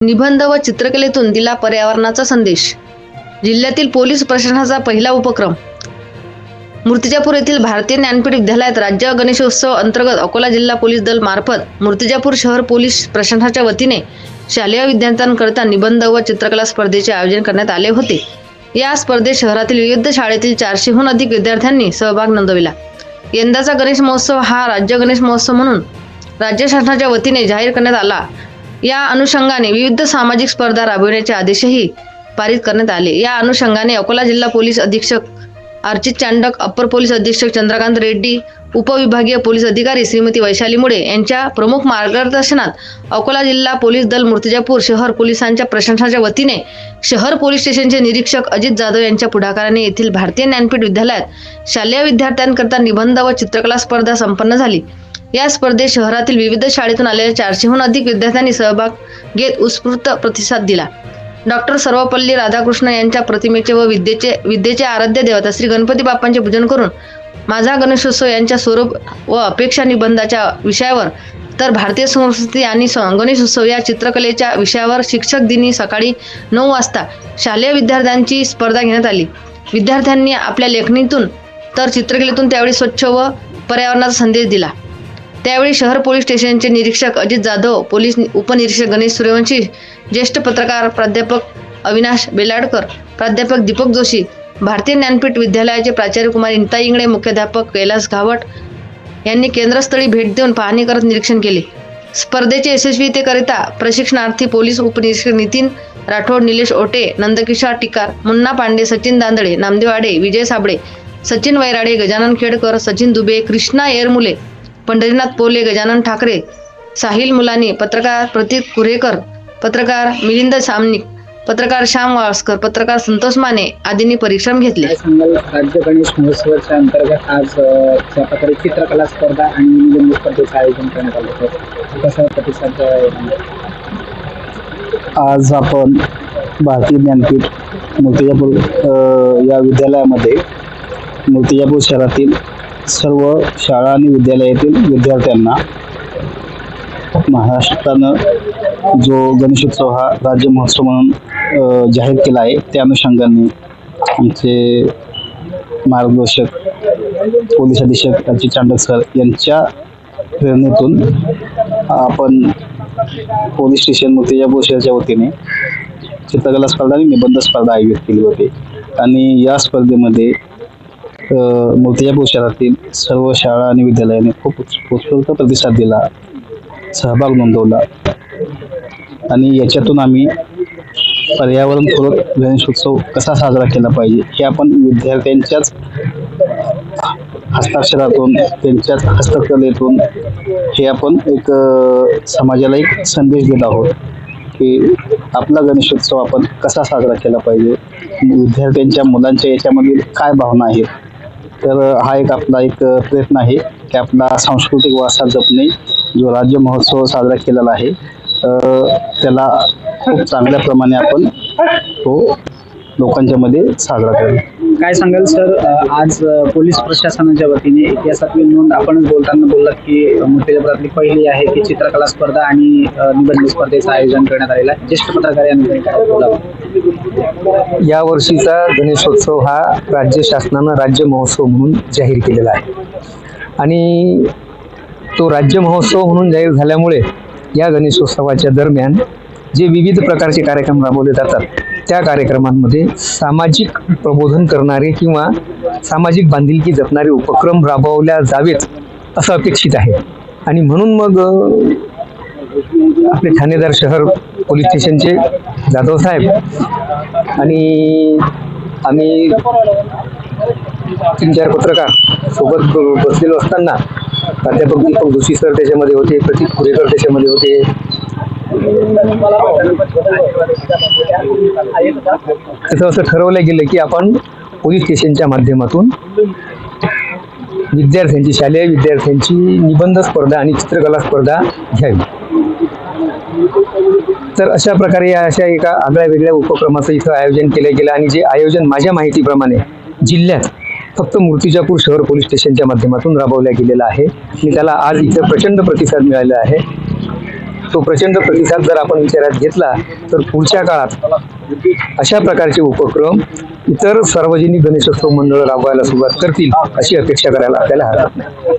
निबंध व चित्रकलेतून दिला पर्यावरणाचा संदेश. जिल्ह्यातील पोलीस प्रशासनाचा पहिला उपक्रम. मूर्तिजापूर येथील भारतीय ज्ञानपीठ विद्यालयात राज्य गणेशोत्सव अंतर्गत अकोला जिल्हा पोलीस दल मार्फत मूर्तिजापूर शहर पोलीस प्रशासनाच्या वतीने शालेय विद्यार्थ्यांकरता निबंध व चित्रकला स्पर्धेचे आयोजन करण्यात आले होते. या स्पर्धेत शहरातील विविध शाळेतील चारशेहून अधिक विद्यार्थ्यांनी सहभाग नोंदविला. यंदाचा गणेश महोत्सव हा राज्य गणेश महोत्सव म्हणून राज्य शासनाच्या वतीने जाहीर करण्यात आला. या अनुषंगाने विविध सामाजिक स्पर्धा राबविण्याचे आदेशही पारित करण्यात आले. या अनुषंगाने अकोला जिल्हा पोलीस अधीक्षक अर्चित चांडक अप्पर पोलीस अधीक्षक चंद्रकांत रेड्डी उपविभागीय पोलीस अधिकारी श्रीमती वैशाली मुळे यांच्या प्रमुख मार्गदर्शनात अकोला जिल्हा पोलीस दल मूर्तिजापूर शहर पोलिसांच्या प्रशासनाच्या वतीने शहर पोलीस स्टेशनचे निरीक्षक अजित जाधव यांच्या पुढाकाराने येथील भारतीय ज्ञानपीठ विद्यालयात शालेय विद्यार्थ्यांकरता निबंध व चित्रकला स्पर्धा संपन्न झाली. या स्पर्धेत शहरातील विविध शाळेतून आलेल्या चारशेहून अधिक विद्यार्थ्यांनी सहभाग घेत उत्स्फूर्त प्रतिसाद दिला. डॉक्टर सर्वपल्ली राधाकृष्ण यांच्या प्रतिमेचे व विद्येचे विद्येचे आराध्य देवता श्री गणपती बाप्पांचे पूजन करून माझा गणेशोत्सव यांच्या स्वरूप व अपेक्षा निबंधाच्या विषयावर तर भारतीय संस्कृती आणि स- गणेशोत्सव या चित्रकलेच्या विषयावर शिक्षक दिनी सकाळी नऊ वाजता शालेय विद्यार्थ्यांची स्पर्धा घेण्यात आली. विद्यार्थ्यांनी आपल्या लेखणीतून तर चित्रकलेतून त्यावेळी स्वच्छ व पर्यावरणाचा संदेश दिला. त्यावेळी शहर पोलीस स्टेशनचे निरीक्षक अजित जाधव पोलीस उपनिरीक्षक गणेश सूर्यवंशी ज्येष्ठ पत्रकार प्राध्यापक अविनाश बेलाडकर प्राध्यापक दीपक जोशी भारतीय ज्ञानपीठ विद्यालयाचे प्राचार्य कुमार निता इंगळे मुख्याध्यापक कैलास घावट यांनी केंद्रस्थळी भेट देऊन पाहणी करत निरीक्षण केले. स्पर्धेचे यशस्वीतेकरिता प्रशिक्षणार्थी पोलीस उपनिरीक्षक नितीन राठोड निलेश ओटे नंदकिशोर टिकार मुन्ना पांडे सचिन दांदळे नामदेव आडे विजय साबळे सचिन वैराडे गजानन खेडकर सचिन दुबे कृष्णा येरमुले पंढरीनाथ पोले गजानन ठाकरे साहिल मुलानी पत्रकार प्रतीक कुरेकर पत्रकार मिलिंद सामनिक पत्रकार श्याम वाळस्कर पत्रकार संतोष माने आदींनी परिश्रम घेतले. राज्य गणेश महोत्सवाच्या अंतर्गत आज ज्या प्रकारे चित्रकला स्पर्धा आणि निबंध स्पर्धेचं आयोजन करण्यात आलं होतं. कसा प्रतिसाद आज आपण भारतीय ज्ञानपीठ मूर्तिजापूर अ, या विद्यालयामध्ये मूर्तिजापूर शहरातील सर्व शाळा आणि विद्यालयातील विद्यार्थ्यांना महाराष्ट्रानं जो गणेशोत्सव हा राज्य महोत्सव म्हणून जाहीर केला आहे त्या अनुषंगाने आमचे मार्गदर्शक पोलीस अधीक्षक अजित चांडक सर यांच्या प्रेरणेतून आपण पोलीस स्टेशन मूर्तिजापूर शहराच्या वतीने चित्रकला स्पर्धा आणि निबंध स्पर्धा आयोजित केली होती. आणि या स्पर्धेमध्ये मूर्तिजापूर शहरातील सर्व शाळा आणि विद्यालयाने खूप उत्स्फूर्त प्रतिसाद दिला सहभाग नोंदवला. आणि याच्यातून आम्ही पर्यावरणपूरक गणेशोत्सव कसा साजरा केला पाहिजे हे आपण विद्यार्थ्यांच्याच हस्ताक्षरातून त्यांच्याच हस्तकलेतून हे आपण एक समाजाला एक संदेश दिला आहोत की आपला गणेशोत्सव आपण कसा साजरा केला पाहिजे विद्यार्थ्यांच्या मुलांच्या याच्यामधील काय भावना आहेत तर हा एक आपला एक प्रयत्न आहे की आपला सांस्कृतिक वारसा जपणे जो राज्य महोत्सव साजरा केलेला आहे. त्याला खूप चांगल्या प्रमाणे आपण तो लोकांच्या मध्ये साजरा करू. काय सांगाल सर? आज पोलीस प्रशासनाच्या वतीने इतिहासातली नोंद आपण बोलताना बोललात की मूर्तिजापुरातली पहिली आहे की चित्रकला स्पर्धा आणि निबंध स्पर्धेचं आयोजन करण्यात आलेलं आहे. ज्येष्ठ पत्रकार यांनी या वर्षीचा गणेशोत्सव हा राज्य शासनानं राज्य महोत्सव म्हणून जाहीर केलेला आहे. आणि तो राज्य महोत्सव म्हणून जाहीर झाल्यामुळे या गणेशोत्सवाच्या दरम्यान जे विविध प्रकारचे कार्यक्रम राबवले जातात त्या कार्यक्रमांमध्ये सामाजिक प्रबोधन करणारे किंवा सामाजिक बांधिलकी जपणारे उपक्रम राबवल्या जावेत असं अपेक्षित आहे. आणि म्हणून मग आपले ठाणेदार शहर पोलीस स्टेशनचे जाधव साहेब आणि आम्ही तीन चार पत्रकार सोबत बसलेलो असताना प्राध्यापक दीपक जोशी सर त्याच्यामध्ये होते प्रतीक कुरेकर त्याच्यामध्ये होते त्याचं असं ठरवलं गेलं की आपण पोलीस स्टेशनच्या माध्यमातून विद्यार्थ्यांची शालेय विद्यार्थ्यांची निबंध स्पर्धा आणि चित्रकला स्पर्धा घ्यावी. तर अशा प्रकारे या अशा एका आगळ्या वेगळ्या उपक्रमाचं इथं आयोजन केलं गेलं आणि जे आयोजन माझ्या माहितीप्रमाणे जिल्ह्यात फक्त मूर्तिजापूर शहर पोलीस स्टेशनच्या माध्यमातून राबवल्या गेलेलं आहे. आणि त्याला आज इथं प्रचंड प्रतिसाद मिळाला आहे. तो प्रचंड प्रतिसाद जर आपण विचारात घेतला तर पुढच्या काळात अशा प्रकारचे उपक्रम इतर सार्वजनिक गणेशोत्सव मंडळ राबवायला सुरुवात करतील अशी अपेक्षा करायला आपल्याला हरकत नाही.